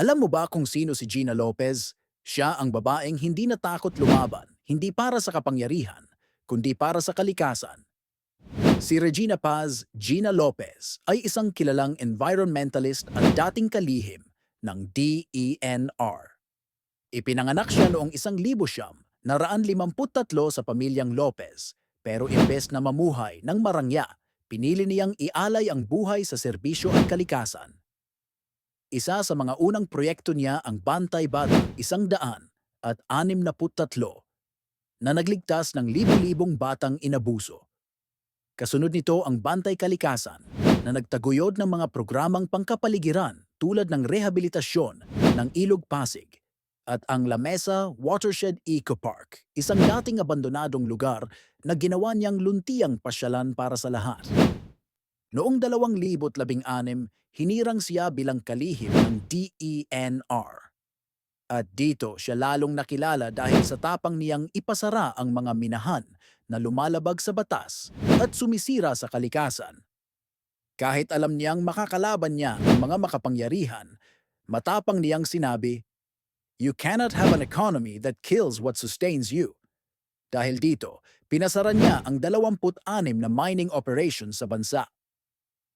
Alam mo ba kung sino si Gina Lopez? Siya ang babaeng hindi natakot lumaban, hindi para sa kapangyarihan, kundi para sa kalikasan. Si Regina Paz Gina Lopez ay isang kilalang environmentalist at dating kalihim ng DENR. Ipinanganak siya noong isang libo siyam, naraan limamput-tatlo sa pamilyang Lopez, pero imbes na mamuhay ng marangya, pinili niyang ialay ang buhay sa serbisyo at kalikasan. Isa sa mga unang proyekto niya ang Bantay Bata, isang daan at anim na puttatlo na nagligtas ng libu-libong batang inabuso. Kasunod nito ang Bantay Kalikasan na nagtaguyod ng mga programang pangkapaligiran tulad ng rehabilitasyon ng Ilog Pasig at ang Lamesa Watershed Eco Park, isang dating abandonadong lugar na ginawa niyang luntiang pasyalan para sa lahat. Noong 2016, hinirang siya bilang kalihim ng DENR. At dito siya lalong nakilala dahil sa tapang niyang ipasara ang mga minahan na lumalabag sa batas at sumisira sa kalikasan. Kahit alam niyang makakalaban niya ang mga makapangyarihan, matapang niyang sinabi, You cannot have an economy that kills what sustains you. Dahil dito, pinasara niya ang 26 na mining operations sa bansa.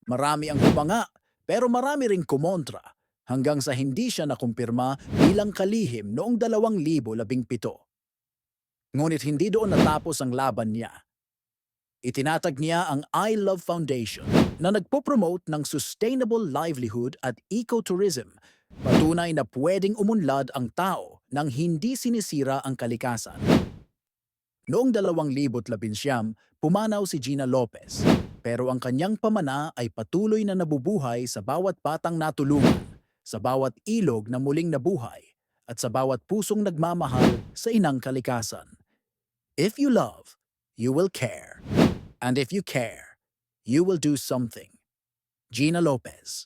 Marami ang humanga, pero marami ring kumontra hanggang sa hindi siya nakumpirma bilang kalihim noong 2017. Ngunit hindi doon natapos ang laban niya. Itinatag niya ang I Love Foundation na nagpo-promote ng sustainable livelihood at ecotourism, patunay na pwedeng umunlad ang tao nang hindi sinisira ang kalikasan. Noong 2019, pumanaw si Gina Lopez, pero ang kanyang pamana ay patuloy na nabubuhay sa bawat batang natulungan, sa bawat ilog na muling nabuhay, at sa bawat pusong nagmamahal sa inang kalikasan. If you love, you will care. And if you care, you will do something. Gina Lopez